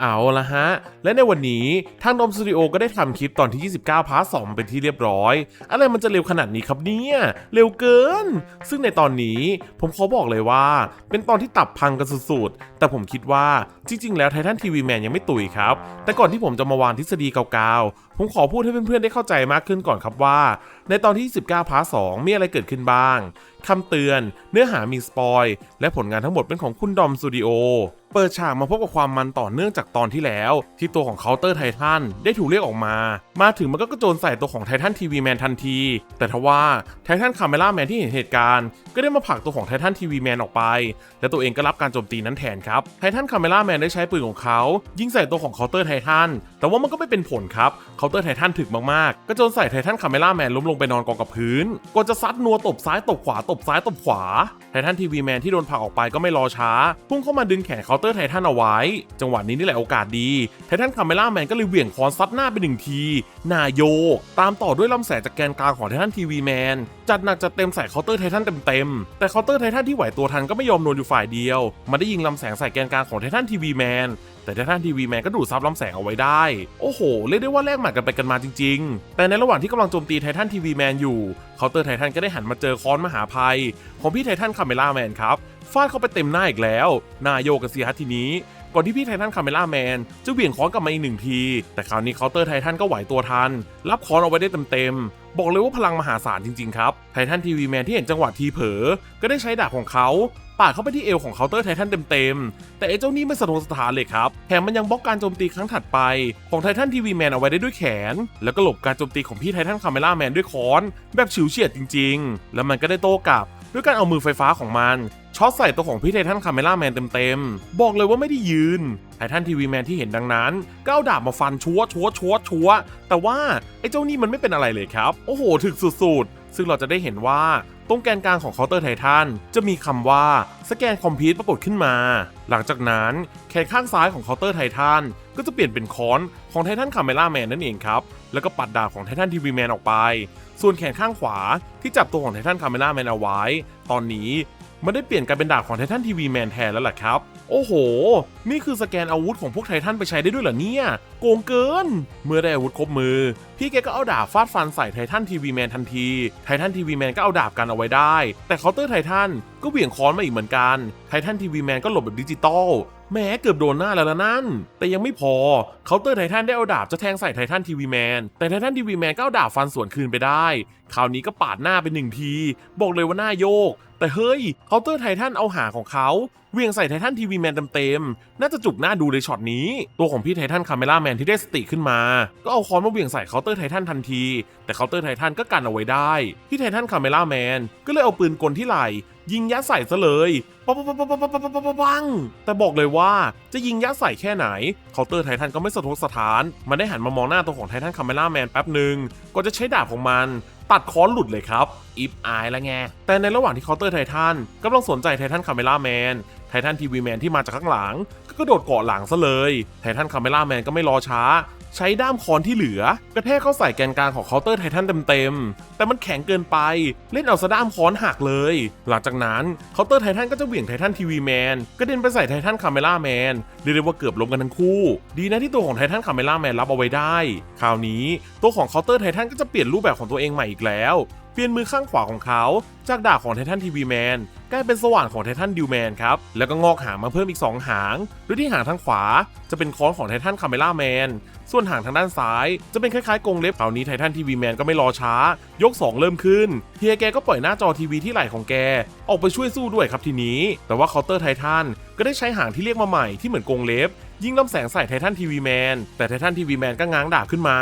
เอาละฮะ และในวันนี้ทางดอมสตูดิโอก็ได้ทำคลิปตอนที่ 29 พาร์ท 2 เป็นที่เรียบร้อย อะไรมันจะเร็วขนาดนี้ครับเนี่ย เร็วเกิน ซึ่งในตอนนี้ผมขอบอกเลยว่า เป็นตอนที่ตับพังกันสุดๆ แต่ผมคิดว่าจริงๆ แล้วไททันทีวีแมนยังไม่ตุยครับ แต่ก่อนที่ผมจะมาวางทฤษฎีเก่าๆ ผมขอพูดให้เพื่อนๆ ได้เข้าใจมากขึ้นก่อนครับว่า ในตอนที่29พาร์ท 2 มีอะไรเกิดขึ้นบ้างคำเตือน เนื้อหามีสปอย และผลงานทั้งหมดเป็นของคุณดอมสตูดิโอ เปิดฉากมาพบกับความมันต่อเนื่องจากตอนที่แล้ว ที่ตัวของเคาน์เตอร์ไททันได้ถูกเรียกออกมา มาถึงมันก็กระโจนใส่ตัวของไททันทีวีแมนทันที แต่ทว่าไททันคาเมล่าแมนที่เห็นเหตุการณ์ ก็ได้มาผลักตัวของไททันทีวีแมนออกไป และตัวเองก็รับการโจมตีนั้นแทนครับไททันคาเมล่าแมนได้ใช้ปืนของเขายิงใส่ตัวของเคาน์เตอร์ไททันแต่ว่ามันก็ไม่เป็นผลครับเคาน์เตอร์ไททันถึกมากๆก็โจนใส่ไททันคาเมล่าแมนล้มลงไปนอนกองกับพื้นก่อนจะซัดนัวตบซ้ายตบขวาตบซ้ายตบขวาไททันทีวีแมนที่โดนผลักออกไปก็ไม่รอช้าพุ่งเข้ามาดึงแขนเคาน์เตอร์ไททันเอาไว้ จังหวะนี้นี่แหละโอกาสดี ไททันคาเมล่าแมนก็เลยเหวี่ยงค้อนซัดหน้าไปหนึ่งทีหนาโยกตามต่อด้วยลำแสงจากแกนกลางของไททันทีวีแมน จัดหนักจัดเต็มใส่เคาน์เตอร์ไททันเต็มๆ แต่เคาน์เตอร์ไททันที่ไหวตัวทันก็ไม่ยอมโดนอยู่ฝ่ายเดียว มันได้ยิงลำแสงใส่แกนกลางของไททันทีวีแมนแต่ไททันทีวีแมนก็ดูดซับลำแสงเอาไว้ได้ โอ้โห เรียกได้ว่าแลกหมัดกันไปกันมาจริง ๆ แต่ในระหว่างที่กำลังโจมตีไททันทีวีแมนอยู่ เคาน์เตอร์ไททันก็ได้หันมาเจอค้อนมหาภัย ของพี่ไททันคาเมล่าแมนครับ ฟาดเข้าไปเต็มหน้าอีกแล้วหน้าโยกกันสิฮะทีนี้ ก่อนที่พี่ไททันคาเมล่าแมนจะเหวี่ยงค้อนกลับมาอีกหนึ่งที แต่คราวนี้เคาน์เตอร์ไททันก็ไหวตัวทัน รับค้อนเอาไว้ได้เต็มๆ บอกเลยว่าพลังมหาศาลจริงๆครับ ไททันทีวีแมนที่เห็นจังหวะทีเผลอ ก็ได้ใช้ดาบของเขาปาดเข้าไปที่เอวของเคาน์เตอร์ไททันเต็มๆ แต่ไอ้เจ้านี่ไม่สะทกสถานเลยครับ แถมมันยังบล็อกการโจมตีครั้งถัดไป ของไททันทีวีแมนเอาไว้ได้ด้วยแขน แล้วก็หลบการโจมตีของพี่ไททันคาเมล่าแมนด้วยค้อน แบบฉิวเฉียดจริงๆ แล้วมันก็ได้โต้กลับ ด้วยการเอามือไฟฟ้าของมันช็อตใส่ตัวของพี่ไททันคาเมล่าแมนเต็มๆ บอกเลยว่าไม่ได้ยืน ไททันทีวีแมนที่เห็นดังนั้นก็เอาดาบมาฟันชัวชัวชัวชัวแต่ว่าไอ้เจ้านี่มันไม่เป็นอะไรเลยครับ โอ้โห ถึกสุดๆ ซึ่งเราจะได้เห็นว่าตรงแกนกลางของเคาน์เตอร์ไททันจะมีคำว่าสแกนคอมพิวต์ปรากฏขึ้นมา หลังจากนั้นแขนข้างซ้ายของเคาน์เตอร์ไททันก็จะเปลี่ยนเป็นค้อนของไททันคาเมล่าแมนนั่นเองครับ แล้วก็ปัดดาบของไททันทีวีแมนออกไป ส่วนแขนข้างขวาที่จับตัวของไททันคาเมล่าแมนเอาไว้ ตอนนี้มันได้เปลี่ยนกลายเป็นดาบของไททันทีวีแมนแทนแล้วล่ะครับ โอ้โห นี่คือสแกนอาวุธของพวกไททันไปใช้ได้ด้วยเหรอเนี่ย โกงเกิน เมื่อได้อาวุธครบมือ พี่แกก็เอาดาบฟาดฟันใส่ไททันทีวีแมนทันที ไททันทีวีแมนก็เอาดาบกันเอาไว้ได้ แต่เคาน์เตอร์ไททันก็เหวี่ยงค้อนมาอีกเหมือนกัน ไททันทีวีแมนก็หลบแบบดิจิตอล แม้เกือบโดนหน้าแล้วนะนั่น แต่ยังไม่พอเคาน์เตอร์ไททันได้เอาดาบจะแทงใส่ไททันทีวีแมน แต่ไททันทีวีแมนก็เอาดาบฟันสวนคืนไปได้ คราวนี้ก็ปาดหน้าไปหนึ่งที บอกเลยว่าหน้าโยก แต่เฮ้ยเคาน์เตอร์ไททันเอาหาของเขาเวียงใส่ไททันทีวีแมนเต็มๆ น่าจะจุกหน้าดูเลยช็อตนี้ ตัวของพี่ไททันคาเมล่าแมนที่ได้สติขึ้นมา ก็เอาค้อนมาเวียงใส่เคาน์เตอร์ไททันทันที แต่เคาน์เตอร์ไททันก็กันเอาไว้ได้ พี่ไททันคาเมล่าแมนก็เลยเอาปืนกลที่ไหลยิงยัดใส่ซะเลยปังปังปังปังปังปังปังปังปังแต่บอกเลยว่าจะยิงยัดใส่แค่ไหน เคาน์เตอร์ไททันก็ไม่สะทกสถาน มันได้หันมามองหน้าตัวของไททันคาเมล่าแมนแป๊บหนึ่งก่อนจะใช้ดาบของมัน ตัดค้อนหลุดเลยครับอิฟอายแล้วไง แต่ในระหว่างที่เคาน์เตอร์ไททันกำลังสนใจไททันคาเมล่าแมนไททันทีวีแมนที่มาจากข้างหลัง ก็กระโดดเกาะหลังซะเลยไททันคาเมล่าแมนก็ไม่รอช้า ใช้ด้ามค้อนที่เหลือกระแทกเข้าใส่แกนกลางของเคาน์เตอร์ไททันเต็มๆ แต่มันแข็งเกินไป เล่นเอาสะด้ามค้อนหักเลย หลังจากนั้นเคาน์เตอร์ไททันก็จะเหวี่ยงไททันทีวีแมนกระเด็นไปใส่ไททันคาเมล่าแมนเรียกได้ว่าเกือบล้มกันทั้งคู่ ดีนะที่ตัวของไททันคาเมล่าแมนรับเอาไว้ได้ คราวนี้ตัวของเคาน์เตอร์ไททันก็จะเปลี่ยนรูปแบบของตัวเองใหม่อีกแล้ว เปลี่ยนมือข้างขวาของเขา จากดาบของไททันทีวีแมนกลายเป็นสว่านของไททันดิวแมนครับ แล้วก็งอกหางมาเพิ่มอีก 2 หางโดยที่หางทางขวา จะเป็นค้อนของไททันคาเมล่าแมน ส่วนหางทางด้านซ้าย จะเป็นคล้ายๆกรงเล็บคราวนี้ไททันทีวีแมนก็ไม่รอช้า ยก 2 เริ่มขึ้น เฮียแกก็ปล่อยหน้าจอทีวีที่ไหล่ของแก ออกไปช่วยสู้ด้วยครับทีนี้ แต่ว่าเคาน์เตอร์ไททันก็ได้ใช้หางที่เรียกมาใหม่ที่เหมือนกรงเล็บ ยิงลำแสงใส่ไททันทีวีแมนแต่ไททันทีวีแมนก็ง้างดาบขึ้นมา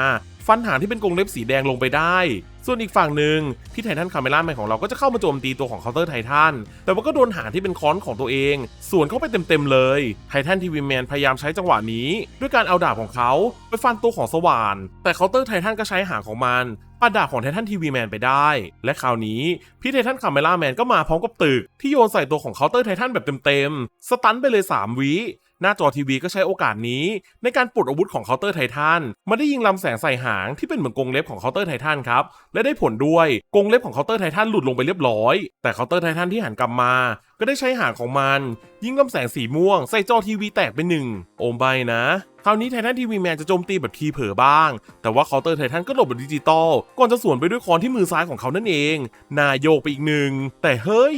ฟันหางที่เป็นกรงเล็บสีแดงลงไปได้ ส่วนอีกฝั่งหนึ่งพี่ไททันคาเมล่าแมนของเราก็จะเข้ามาโจมตีตัวของเคาน์เตอร์ไททันแต่ว่าก็โดนหางที่เป็นค้อนของตัวเองสวนเข้าไปเต็มๆเลยไททันทีวีแมนพยายามใช้จังหวะนี้ ด้วยการเอาดาบของเขาไปฟันตัวของสว่าน แต่เคาน์เตอร์ไททันก็ใช้หางของมันปัดดาบของไททันทีวีแมนไปได้ และคราวนี้พี่ไททันคาเมล่าแมนก็มาพร้อมกับตึก ที่โยนใส่ตัวของเคาน์เตอร์ไททันแบบเต็มๆสตันไปเลย 3 วิ หน้าจอทีวีก็ใช้โอกาสนี้ ในการปลดอาวุธของเคาน์เตอร์ไททันมาได้ยิงลำแสงใส่หางที่เป็นเหมือนกรงเล็บของเคาน์เตอร์ไททันครับ และได้ผลด้วยกรงเล็บของเคาน์เตอร์ไททันหลุดลงไปเรียบร้อย แต่เคาน์เตอร์ไททันที่หันกลับมา ก็ได้ใช้หางของมัน ยิงลำแสงสีม่วงใส่จอทีวีแตกเป็นหนึ่งโอมใบนะ คราวนี้ไททันทีวีแมนจะโจมตีแบบทีเผลอบ้าง แต่ว่าเคาน์เตอร์ไททันก็หลบแบบดิจิตอลก่อนจะสวนไปด้วยคอนที่มือซ้ายของเขานั่นเองนาโยกไปอีกหนึ่งแต่เฮ้ย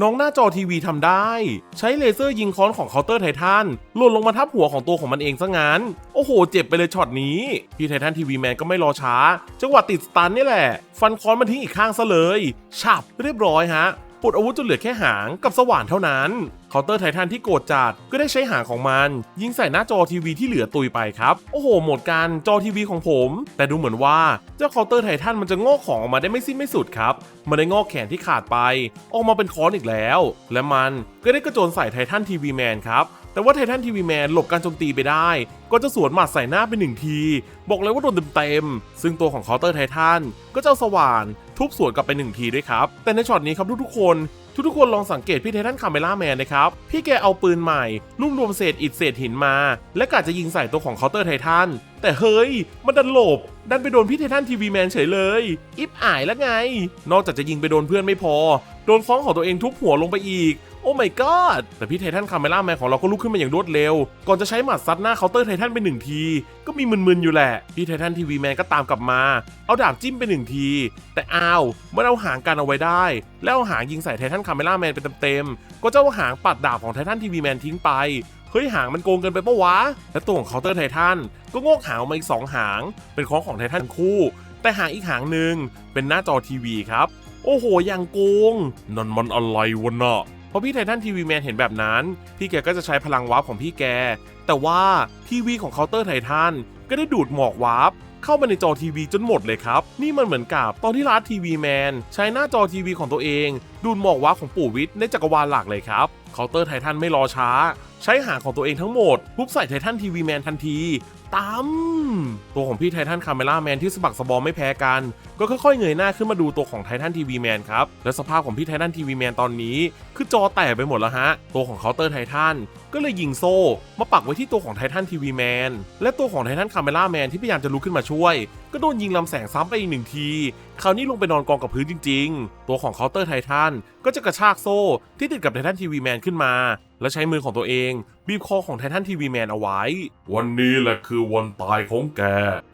น้องหน้าจอทีวีทำได้ ใช้เลเซอร์ยิงค้อนของเคาน์เตอร์ไททันหล่นลงมาทับหัวของตัวของมันเองซะงั้น โอ้โห เจ็บไปเลยช็อตนี้พี่ไททันทีวีแมนก็ไม่รอช้าจังหวะติดสตันนี่แหละ ฟันค้อนมันทิ้งอีกข้างซะเลยฉับเรียบร้อยฮะ ปลดอาวุธจนเหลือแค่หางกับสว่านเท่านั้นเคาน์เตอร์ไททันที่โกรธจัดก็ได้ใช้หางของมัน ยิงใส่หน้าจอทีวีที่เหลือตุยไปครับ โอ้โห หมดการจอทีวีของผม แต่ดูเหมือนว่าเจ้าเคาน์เตอร์ไททันมันจะงอกของออกมาได้ไม่สิ้นไม่สุดครับ มันได้งอกแขนที่ขาดไป ออกมาเป็นค้อนอีกแล้ว และมันก็ได้กระโจนใส่ไททันทีวีแมนครับ แต่ว่าไททันทีวีแมนหลบการโจมตีไปได้ ก็จะสวนหมัดใส่หน้าไปหนึ่งที บอกเลยว่าโดนเต็มๆ ซึ่งตัวของเคาน์เตอร์ไททันก็จะเอาสว่านทุบสวนกลับไปหนึ่งทีด้วยครับ แต่ในช็อตนี้ครับทุกๆคนทุกๆคนลองสังเกตพี่ไททันคาเมล่าแมนนะครับ พี่แกเอาปืนใหม่นุ่มรวมเศษอิฐเศษหินมา และกะจะยิงใส่ตัวของเคาน์เตอร์ไททันแต่เฮ้ย มันดันหลบ ดันไปโดนพี่ไททันทีวีแมนเฉยเลย อิฟอายแล้วไง นอกจากจะยิงไปโดนเพื่อนไม่พอ โดนฟ้องของตัวเองทุบหัวลงไปอีก โอ้ my god แต่พี่ไททันคาเมล่าแมนของเราก็ลุกขึ้นมาอย่างรวดเร็ว ก่อนจะใช้หมัดซัดหน้าเคาน์เตอร์ไททันไปหนึ่งที ก็มีมึนๆอยู่แหละ พี่ไททันทีวีแมนก็ตามกลับมา เอาดาบจิ้มไปหนึ่งที แต่อ้าวมันเอาหางกันเอาไว้ได้ แล้วเอาหางยิงใส่ไททันคาเมล่าแมนไปเต็มๆ ก็เจะเอาหางปัดดาบของไททันทีวีแมนทิ้งไปเฮ้ยหางมันโกงเกินไปปะวะ และตัวของเคาน์เตอร์ไททันก็งอกหางออกมาอีกสองหาง เป็นของของไททันคู่ แต่หางอีกหางหนึ่งเป็นหน้าจอทีวีครับ โอ้โหยังโกงนั่นมันอะไรวะเนาะ พอพี่ไททันทีวีแมนเห็นแบบนั้น พี่แกก็จะใช้พลังวาร์ปของพี่แก แต่ว่าทีวีของเคาน์เตอร์ไททันก็ได้ดูดหมอกวาร์ปเข้ามาในจอทีวีจนหมดเลยครับ นี่มันเหมือนกับตอนที่ร้านทีวีแมนใช้หน้าจอทีวีของตัวเอง ดูดหมอกวาร์ปของปู่วิทย์ในจักรวาลหลักเลยครับเคาน์เตอร์ไททันไม่รอช้า ใช้หางของตัวเองทั้งหมดทุบใส่ไททันทีวีแมนทันที ตามตัวของพี่ไททันคาเมล่าแมนที่สะบักสะบอมไม่แพ้กัน ก็ค่อยๆเงยหน้าขึ้นมาดูตัวของไททันทีวีแมนครับ และสภาพของพี่ไททันทีวีแมนตอนนี้ คือจอแตกไปหมดแล้วฮะ ตัวของเคาน์เตอร์ไททันก็เลยยิงโซ่ มาปักไว้ที่ตัวของไททันทีวีแมนและตัวของไททันคาเมล่าแมนที่พยายามจะลุกขึ้นมาช่วย ก็โดนยิงลำแสงซ้ำไปอีกหนึ่งทีคราวนี้ลงไปนอนกองกับพื้นจริง ๆ ตัวของเคาน์เตอร์ไททันก็จะกระชากโซ่ที่ติดกับไททันทีวีแมนขึ้นมา แล้วใช้มือของตัวเอง บีบคอของไททันทีวีแมนเอาไว้ วันนี้แหละคือวันตายของแก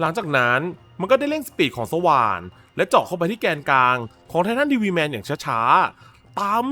หลังจากนั้นมันก็ได้เร่งสปีดของสว่าน และเจาะเข้าไปที่แกนกลาง ของไททันทีวีแมนอย่างช้าๆตั้ม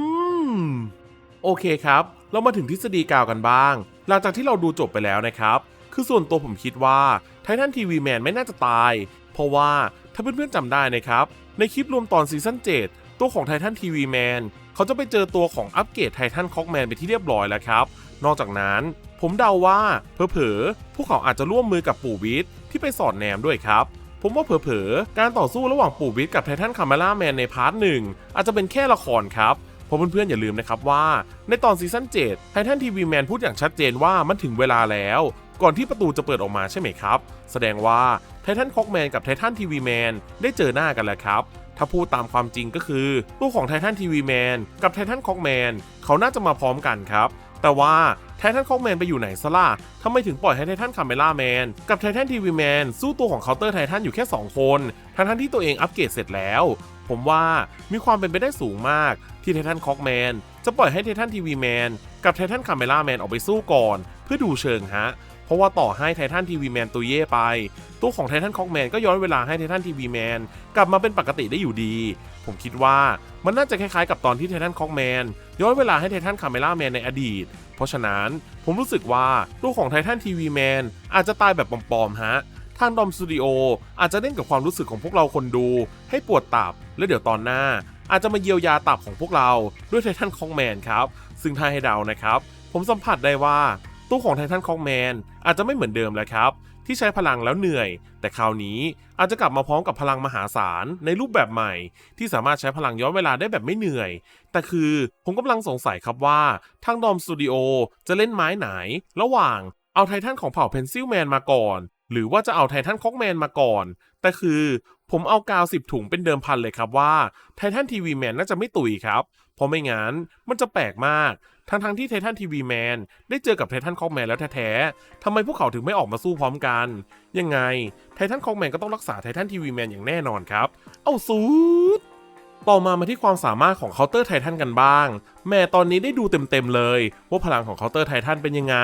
โอเคครับ เรามาถึงทฤษฎีกาวกันบ้าง หลังจากที่เราดูจบไปแล้วนะครับ คือส่วนตัวผมคิดว่าไททันทีวีแมนไม่น่าจะตาย เพราะว่าถ้าเพื่อนๆจำได้นะครับ ในคลิปรวมตอนซีซั่น7ตัวของไททันทีวีแมน เขาจะไปเจอตัวของอัปเกรดไททันคอกแมนไปที่เรียบร้อยแล้วครับ นอกจากนั้นผมเดาว่าเผลอๆพวกเขาอาจจะร่วมมือกับปู่วิทที่ไปสอดแนมด้วยครับผมว่าเผลอๆ การต่อสู้ระหว่างปู่วิทกับไททันคาร์เมล่าแมนในพาร์ทหนึ่งอาจจะเป็นแค่ละครครับเพราะเพื่อนๆอย่าลืมนะครับว่า ในตอนซีซั่น7ไททันทีวีแมนพูดอย่างชัดเจนว่ามันถึงเวลาแล้ว ก่อนที่ประตูจะเปิดออกมาใช่ไหมครับ แสดงว่าไททันคอกแมนกับไททันทีวีแมนได้เจอหน้ากันแล้วครับ ถ้าพูดตามความจริงก็คือตัวของไททันทีวีแมนกับไททันคอกแมนเขาน่าจะมาพร้อมกันครับ แต่ว่าไททันคอกแมนไปอยู่ไหนซะล่ะทำไมถึงปล่อยให้ไททันคาเมล่าแมนกับไททันทีวีแมนสู้ตัวของเคาน์เตอร์ไททันอยู่แค่ 2 คนทั้งทั้งๆที่ตัวเองอัปเกรดเสร็จแล้วผมว่ามีความเป็นไปได้สูงมากที่ไททันคอกแมนจะปล่อยให้ไททันทีวีแมนกับไททันคาเมล่าแมนออกไปสู้ก่อน เพื่อดูเชิงฮะ ราะว่าต่อให้ไททันทีวีแมนตัวเย่ไป ตัวของไททันคอกแมนก็ย้อนเวลาให้ไททันทีวีแมนกลับมาเป็นปกติได้อยู่ดี ผมคิดว่ามันน่าจะคล้ายๆกับตอนที่ไททันคอกแมนย้อนเวลาให้ไททันคาเมล่าแมนในอดีต เพราะฉะนั้นผมรู้สึกว่าตัวของไททันทีวีแมนอาจจะตายแบบปลอมๆฮะทางดอมสตูดิโออาจจะเล่นกับความรู้สึกของพวกเราคนดู ให้ปวดตับ และเดี๋ยวตอนหน้า อาจจะมาเยียวยาตับของพวกเราด้วยไททันคองแมนครับ ซึ่งถ้าให้เดานะครับ ผมสัมผัสได้ว่า ตู้ของไททันคองแมนอาจจะไม่เหมือนเดิมแล้วครับ ที่ใช้พลังแล้วเหนื่อย แต่คราวนี้อาจจะกลับมาพร้อมกับพลังมหาศาลในรูปแบบใหม่ ที่สามารถใช้พลังย้อนเวลาได้แบบไม่เหนื่อย แต่คือผมกำลังสงสัยครับว่าทางดอมสตูดิโอจะเล่นไม้ไหน ระหว่างเอาไททันของเผ่าเพนซิลแมนมาก่อน หรือว่าจะเอาไททันคอกแมนมาก่อน แต่คือผมเอากาวสิบถุงเป็นเดิมพันเลยครับว่าไททันทีวีแมนน่าจะไม่ตุยครับ เพราะไม่งั้นมันจะแปลกมาก ทั้งทั้งๆที่ไททันทีวีแมนได้เจอกับไททันคอกแมนแล้วแท้ๆทำไมพวกเขาถึงไม่ออกมาสู้พร้อมกัน ยังไงไททันคอกแมนก็ต้องรักษาไททันทีวีแมนอย่างแน่นอนครับ เอาสูดต่อมามาที่ความสามารถของเคาน์เตอร์ไททันกันบ้าง แม่ตอนนี้ได้ดูเต็มๆเลย ว่าพลังของเคาน์เตอร์ไททันเป็นยังไง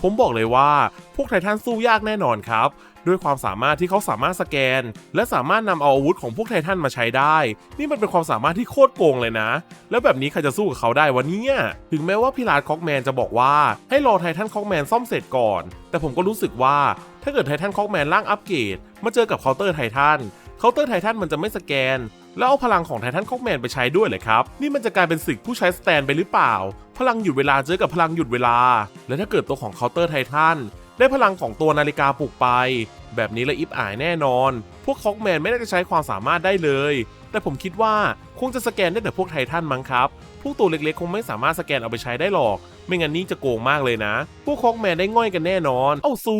ผมบอกเลยว่าพวกไททันสู้ยากแน่นอนครับ ด้วยความสามารถที่เขาสามารถสแกน และสามารถนำเอาอาวุธของพวกไททันมาใช้ได้ นี่มันเป็นความสามารถที่โคตรโกงเลยนะ แล้วแบบนี้ใครจะสู้กับเขาได้วะเนี่ย ถึงแม้ว่าพิลาดคอกแมนจะบอกว่าให้รอไททันคอกแมนซ่อมเสร็จก่อน แต่ผมก็รู้สึกว่าถ้าเกิดไททันคอกแมนร่างอัปเกรดมาเจอกับเคาน์เตอร์ไททันเคาน์เตอร์ไททันมันจะไม่สแกนแล้วเอาพลังของไททันคอกแมนไปใช้ด้วยเลยครับ นี่มันจะกลายเป็นศึกผู้ใช้สแตนไปหรือเปล่า พลังหยุดเวลาเจอกับพลังหยุดเวลา และถ้าเกิดตัวของเคาน์เตอร์ไททัน ได้พลังของตัวนาฬิกาปลุกไป แบบนี้ละอิฟอายแน่นอน พวกคอกแมนไม่น่าจะใช้ความสามารถได้เลย แต่ผมคิดว่าคงจะสแกนได้แต่พวกไททันมั้งครับ พวกตัวเล็กๆ คงไม่สามารถสแกนเอาไปใช้ได้หรอก ไม่งั้นนี่จะโกงมากเลยนะ พวกคอกแมนได้ง่อยกันแน่นอน เอาซู